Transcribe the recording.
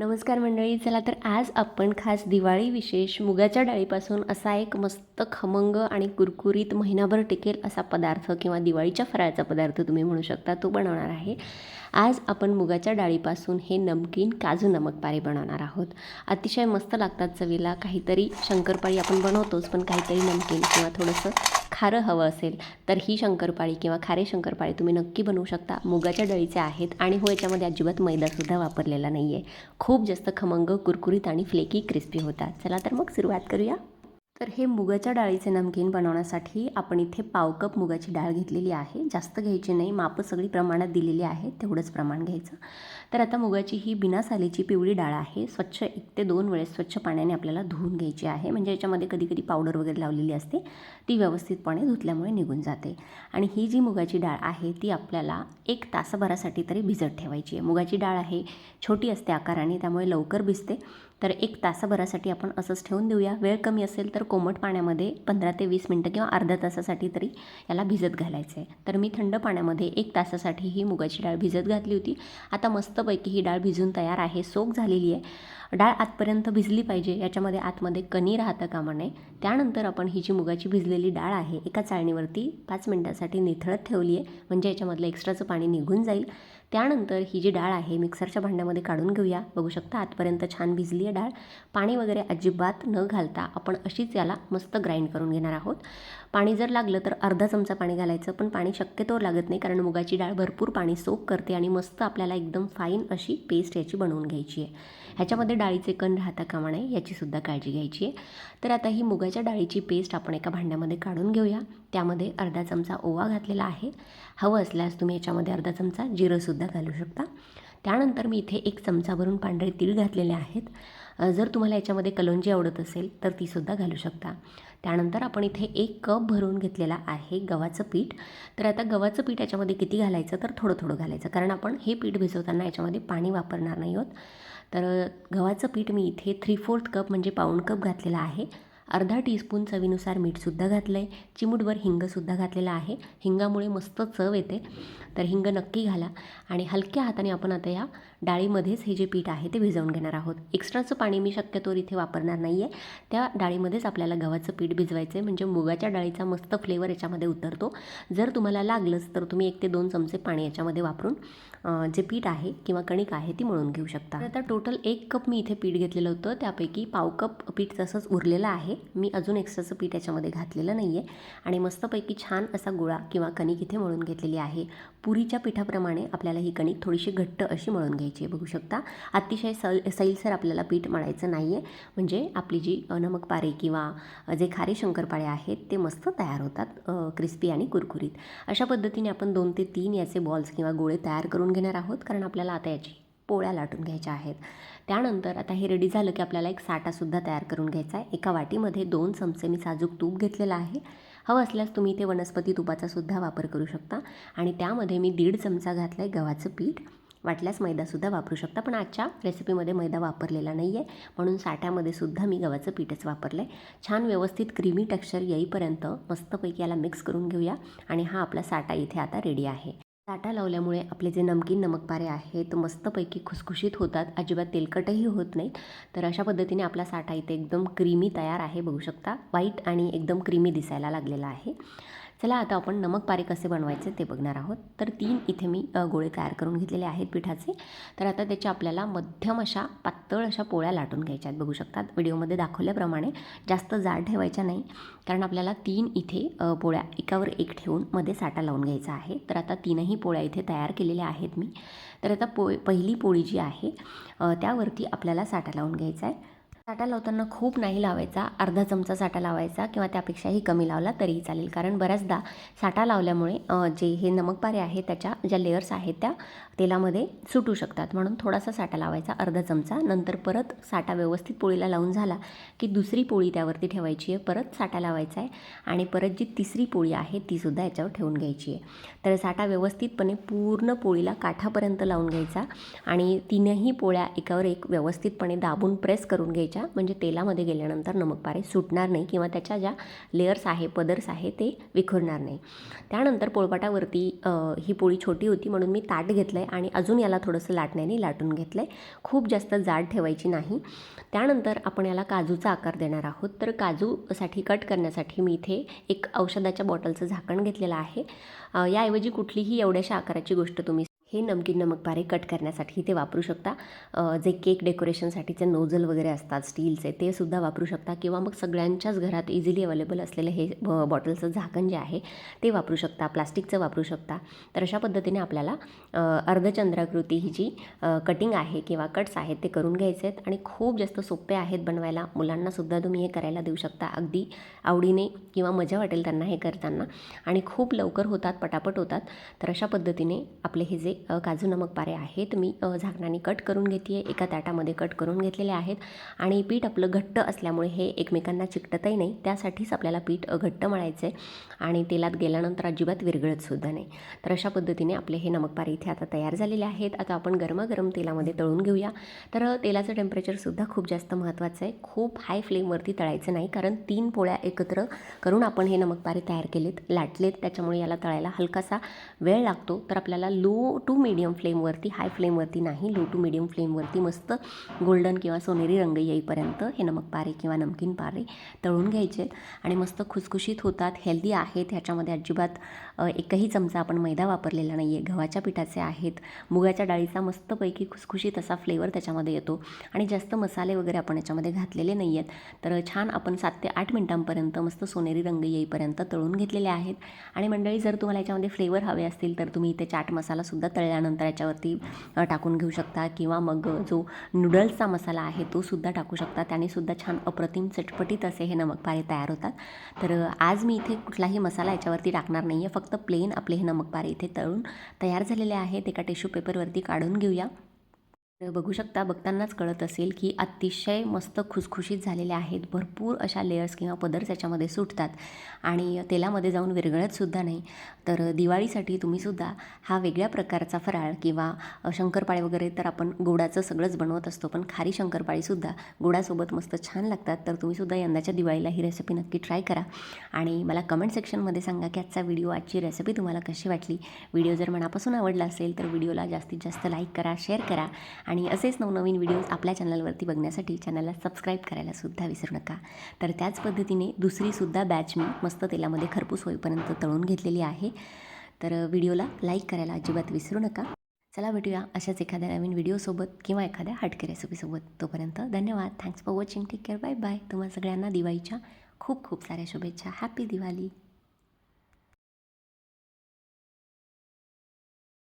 नमस्कार मंडळी चला तर आज आपण खास दिवाळी विशेष मुगाच्या डाळीपासून असा एक मस्त खमंग आणि कुरकुरीत महिनाभर टिकेल असा पदार्थ किंवा दिवाळीच्या फराळाचा पदार्थ तुम्ही म्हणू शकता तो बनवणार आहे. आज आपण मुगाच्या डाळीपासून हे नमकीन काजू नमक पारे बनवणार आहोत. अतिशय मस्त लागतात चवीला. काहीतरी शंकरपाळी आपण बनवतोच पण काहीतरी नमकीन किंवा थोडंसं खारं हवं असेल तर ही शंकरपाळी किंवा खारे शंकरपाळी तुम्ही नक्की बनवू शकता. मुगाच्या डाळीचे आहेत आणि हो याच्यामध्ये अजिबात मैदासुद्धा वापरलेला नाही आहे खूप जास्त खमंग कुरकुरीत आणि फ्लेकी क्रिस्पी होतात. चला तर मग सुरुवात करूया. तर हे मुगाच्या डाळीचे नमकीन बनवण्यासाठी आपण इथे पाव कप मुगाची डाळ घेतलेली आहे. जास्त घ्यायची नाही मापं सगळी प्रमाणात दिलेली आहे तेवढंच प्रमाण घ्यायचं. तर आता मुगाची ही बिना सालीची पिवळी डाळ आहे. स्वच्छ एक ते दोन वेळेस स्वच्छ पाण्याने आपल्याला धुवून घ्यायची आहे. म्हणजे याच्यामध्ये कधी कधी पावडर वगैरे लावलेली असते ती व्यवस्थितपणे धुतल्यामुळे निघून जाते. आणि ही जी मुगाची डाळ आहे ती आपल्याला एक तासभरासाठी तरी भिजत ठेवायची आहे. मुगाची डाळ आहे छोटी असते आकाराने त्यामुळे लवकर भिजते. तर एक तासाभरासाठी आपण असंच ठेवून देऊया. वेळ कमी असेल तर कोमट पाण्यामध्ये पंधरा ते वीस मिनटं किंवा अर्ध्या तासासाठी तरी याला भिजत घालायचं आहे तर मी थंड पाण्यामध्ये एक तासासाठी ही मुगाची डाळ भिजत घातली होती. आता मस्तपैकी ही डाळ भिजून तयार आहे सोक झालेली आहे. डाळ आतपर्यंत भिजली पाहिजे याच्यामध्ये आतमध्ये कणी राहता कामा नये. त्यानंतर आपण ही जी मुगाची भिजलेली डाळ आहे एका चाळणीवरती पाच मिनटासाठी निथळत ठेवली आहे म्हणजे याच्यामधलं एक्स्ट्राचं पाणी निघून जाईल. त्यानंतर ही जी डाळ आहे मिक्सरच्या भांड्यामध्ये काढून घेऊया. बघू शकता आतपर्यंत छान भिजली आहे डाळ. पाणी वगैरे अजिबात न घालता आपण अशीच याला मस्त ग्राइंड करून घेणार आहोत. पाणी जर लागलं तर अर्धा चमचा पाणी घालायचं पण पाणी शक्यतोवर लागत नाही कारण मुगाची डाळ भरपूर पाणी सोक करते आणि मस्त आपल्याला एकदम फाईन अशी पेस्ट याची बनवून घ्यायची आहे. ह्याच्यामध्ये डाळीचे कण राहता कामा नये याचीसुद्धा काळजी घ्यायची आहे. तर आता ही मुगाच्या डाळीची पेस्ट आपण एका भांड्यामध्ये काढून घेऊया. त्यामध्ये अर्धा चमचा ओवा घातलेला आहे. हवं असल्यास तुम्ही याच्यामध्ये अर्धा चमचा जिरंसुद्धा घालू शकता. त्यानंतर मी इथे एक चमचा भरून पांढरे तीळ घातलेले आहेत. जर तुम्हाला याच्यामध्ये कलोंजी आवडत असेल तर तीसुद्धा घालू शकता. त्यानंतर आपण इथे एक कप भरून घेतलेला आहे गव्हाचं पीठ. तर आता गव्हाचं पीठ याच्यामध्ये किती घालायचं तर थोडं थोडं घालायचं. कारण आपण हे पीठ भिजवताना याच्यामध्ये पाणी वापरणार नाही आहोत. तर गव्हाचं पीठ मी इथे थ्री फोर्थ कप म्हणजे पाऊण कप घातलेला आहे. अर्धा टीस्पून चवीनुसार मीठसुद्धा घातलं आहे चिमूटभर हिंगसुद्धा घातलेला आहे. हिंगामुळे मस्त चव येते. तर हिंग नक्की घाला. आणि हलक्या हाताने आपण आता या डाळीमध्येच हे जे पीठ आहे ते भिजवून घेणार आहोत. एक्स्ट्राचं पाणी मी शक्यतोवर इथे वापरणार नाही आहे त्या डाळीमध्येच आपल्याला गव्हाचं पीठ भिजवायचं आहे म्हणजे मुगाच्या डाळीचा मस्त फ्लेवर याच्यामध्ये उतरतो. जर तुम्हाला लागलंच तर तुम्ही एक ते दोन चमचे पाणी याच्यामध्ये वापरून जे पीठ आहे किंवा कणिक आहे ती मळून घेऊ शकता. आता टोटल एक कप मी इथे पीठ घेतलेलं होतं. त्यापैकी पाव कप पीठ तसंच उरलेलं आहे. मी अजून एक्स्ट्राचं पीठ याच्यामध्ये घातलेलं नाही आहे आणि मस्तपैकी छान असा गोळा किंवा कणिक इथे मळून घेतलेली आहे. पुरीच्या पिठाप्रमाणे आपल्याला ही कणिक थोडीशी घट्ट अशी मळून घ्यायची आहे बघू शकता. अतिशय सल सैलसर आपल्याला पीठ मळायचं नाही आहे म्हणजे आपली जी नमक पारे किंवा जे खारे शंकरपाळे आहेत ते मस्त तयार होतात क्रिस्पी आणि कुरकुरीत. अशा पद्धतीने आपण दोन ते तीन याचे बॉल्स किंवा गोळे तयार करून घेणार आहोत कारण आपल्याला आता याची पोळ्या लाटून घ्यायच्या आहेत. त्यानंतर आता हे रेडी झालं की आपल्याला एक साठासुद्धा तयार करून घ्यायचा आहे. एका वाटीमध्ये दोन चमचे मी साजूक तूप घेतलेलं आहे. हवं असल्यास तुम्ही ते वनस्पती तुपाचासुद्धा वापर करू शकता. आणि त्यामध्ये मी दीड चमचा घातला आहे गव्हाचं पीठ. वाटल्यास मैदासुद्धा वापरू शकता पण आजच्या रेसिपीमध्ये मैदा वापरलेला नाही आहे म्हणून साठ्यामध्ये सुद्धा मी गव्हाचं पीठच वापरलं आहे छान व्यवस्थित क्रीमी टेक्स्चर येईपर्यंत मस्तपैकी याला मिक्स करून घेऊया आणि हा आपला साठा इथे आता रेडी आहे. साठा लावल्यामुळे आपले जे नमकीन नमकपारे आहेत मस्तपैकी खुसखुशीत होतात. अजिबात तेलकटही होत नाहीत. तर अशा पद्धतीने आपला साठा इथे एकदम क्रीमी तयार आहे बघू शकता. व्हाईट आणि एकदम क्रीमी दिसायला लागलेला आहे. चला आता आपण नमक पारे कसे बनवायचे ते बघणार आहोत. तर तीन इथे मी गोळे तयार करून घेतलेले आहेत पिठाचे. तर आता त्याचे आपल्याला मध्यम अशा पातळ अशा पोळ्या लाटून घ्यायच्या आहेत बघू शकतात. व्हिडिओमध्ये दाखवल्याप्रमाणे जास्त जाड ठेवायच्या नाही कारण आपल्याला तीन इथे पोळ्या एकावर एक ठेवून मध्ये साठा लावून घ्यायचा आहे. तर आता तीनही पोळ्या इथे तयार केलेल्या आहेत मी. तर आता पो पहिली पोळी जी आहे त्यावरती आपल्याला साठा लावून घ्यायचा आहे. साठा लावताना खूप नाही लावायचा. अर्धा चमचा साठा लावायचा किंवा त्यापेक्षाही कमी लावला तरीही चालेल. कारण बऱ्याचदा साठा लावल्यामुळे जे हे नमकपारे आहे त्याच्या ज्या लेअर्स आहेत त्या तेलामध्ये सुटू शकतात. म्हणून थोडासा साठा लावायचा अर्धा चमचा. नंतर परत साठा व्यवस्थित पोळीला लावून झाला की दुसरी पोळी त्यावरती ठेवायची आहे. परत साठा लावायचा आहे आणि परत जी तिसरी पोळी आहे तीसुद्धा याच्यावर ठेवून घ्यायची आहे. तर साठा व्यवस्थितपणे पूर्ण पोळीला काठापर्यंत लावून घ्यायचा आणि तीनही पोळ्या एकावर एक व्यवस्थितपणे दाबून प्रेस करून घ्यायच्या. घ्यायच्या म्हणजे तेलामध्ये गेल्यानंतर नमकपारे सुटणार नाही किंवा त्याच्या ज्या लेअर्स आहे पदर्स आहे ते विखुरणार नाही. त्यानंतर पोळपाटावरती ही पोळी छोटी होती म्हणून मी ताट घेतलं आहे आणि अजून याला थोडंसं लाटण्याने लाटून घेतलं आहे खूप जास्त जाड ठेवायची नाही. त्यानंतर आपण याला काजूचा आकार देणार आहोत. तर काजूसाठी कट करण्यासाठी मी इथे एक औषधाच्या बॉटलचं झाकण घेतलेलं आहे. याऐवजी कुठलीही एवढ्याशा आकाराची गोष्ट तुम्ही हे नमकीन नमक पारे कट करण्यासाठी ते वापरू शकता. जे केक डेकोरेशनसाठीचे नोझल वगैरे असतात स्टीलचे ते सुद्धा वापरू शकता किंवा मग सगळ्यांच्याच घरात इझिली अवेलेबल असलेलं हे ब- बॉटलचं झाकण जे आहे ते वापरू शकता प्लास्टिकचं वापरू शकता. तर अशा पद्धतीने आपल्याला अर्धचंद्राकृती ही जी कटिंग आहे किंवा कट्स आहेत ते करून घ्यायचे आहेत आणि खूप जास्त सोपे आहेत बनवायला. मुलांनासुद्धा तुम्ही हे करायला देऊ शकता. अगदी आवडीने किंवा मजा वाटेल त्यांना हे करताना. आणि खूप लवकर होतात पटापट होतात. तर अशा पद्धतीने आपले हे जे काजू नमक पारे आहेत. मी झाकणाने कट करून घेते आहे एका ताटामध्ये कट करून घेतलेले आहेत. आणि पीठ आपलं घट्ट असल्यामुळे हे एकमेकांना चिकटतही नाही. त्यासाठीच आपल्याला पीठ घट्ट मळायचं आहे आणि तेलात गेल्यानंतर अजिबात विरघळतसुद्धा नाही. तर अशा पद्धतीने आपले हे नमकपारे इथे आता तयार झालेले आहेत. आता आपण गरमागरम तेलामध्ये तळून घेऊया. तर तेलाचं टेम्परेचरसुद्धा खूप जास्त महत्त्वाचं आहे. खूप हाय फ्लेमवरती तळायचं नाही. कारण तीन पोळ्या एकत्र करून आपण हे नमकपारे तयार केलेत लाटलेत. त्याच्यामुळे याला तळायला हलकासा वेळ लागतो. तर आपल्याला लो टू मिडियम फ्लेमवरती हाय फ्लेमवरती नाही. लो टू मिडियम फ्लेमवरती मस्त गोल्डन किंवा सोनेरी रंग येईपर्यंत हे नमक पारे किंवा नमकीन पारे तळून घ्यायचे. आणि मस्त खुसखुशीत होतात हेल्दी आहेत. ह्याच्यामध्ये अजिबात एकही चमचा आपण मैदा वापरलेला नाही आहे गव्हाच्या पिठाचे आहेत. मुगाच्या डाळीचा मस्तपैकी खुसखुशीत असा फ्लेवर त्याच्यामध्ये येतो. आणि जास्त मसाले वगैरे आपण याच्यामध्ये घातलेले नाही आहेत तर छान आपण सात ते आठ मिनटांपर्यंत मस्त सोनेरी रंग येईपर्यंत तळून घेतलेले आहेत. आणि मंडळी जर तुम्हाला याच्यामध्ये फ्लेवर हवे असतील तर तुम्ही इथे चाट मसालासुद्धा तळल्यानंतर याच्यावरती टाकून घेऊ शकता किंवा मग जो नूडल्सचा मसाला आहे तो सुद्धा टाकू शकता. त्याने सुद्धा छान अप्रतिम चटपटीत असे हे नमकपारे तयार होतात. तर आज मी इथे कुठलाही मसाला याच्यावरती टाकणार नाही आहे फक्त प्लेन आपले हे नमकपारे इथे तळून तयार झालेले आहेत. एका टिश्यू पेपरवरती काढून घेऊया. बघू शकता बघतानाच कळत असेल की अतिशय मस्त खुसखुशीत झालेल्या आहेत. भरपूर अशा लेयर्स किंवा पदर्स याच्यामध्ये सुटतात आणि तेलामध्ये जाऊन विरघळतसुद्धा नाही. तर दिवाळीसाठी तुम्हीसुद्धा हा वेगळ्या प्रकारचा फराळ किंवा शंकरपाळे वगैरे तर आपण गोडाचं सगळंच बनवत असतो पण खारी शंकरपाळीसुद्धा गोडासोबत मस्त छान लागतात. तर तुम्हीसुद्धा यंदाच्या दिवाळीला ही रेसिपी नक्की ट्राय करा आणि मला कमेंट सेक्शनमध्ये सांगा की आजचा व्हिडिओ आजची रेसिपी तुम्हाला कशी वाटली. व्हिडिओ जर मनापासून आवडला असेल तर व्हिडिओला जास्तीत जास्त लाईक करा शेअर करा आणि असेच नवनवीन व्हिडिओज आपल्या चॅनलवरती बघण्यासाठी चॅनलला सबस्क्राईब करायला सुद्धा विसरू नका. तर त्याच पद्धतीने दुसरीसुद्धा बॅच मी मस्त तेलामध्ये खरपूस होईपर्यंत तळून घेतलेली आहे. तर व्हिडिओला लाईक करायला अजिबात विसरू नका. चला भेटूया अशाच एखाद्या नवीन व्हिडिओसोबत किंवा एखाद्या हटके रेसिपीसोबत तोपर्यंत धन्यवाद. Thanks for watching take care bye bye तुम्हाला सगळ्यांना दिवाळीच्या खूप खूप साऱ्या शुभेच्छा. हॅपी दिवाळी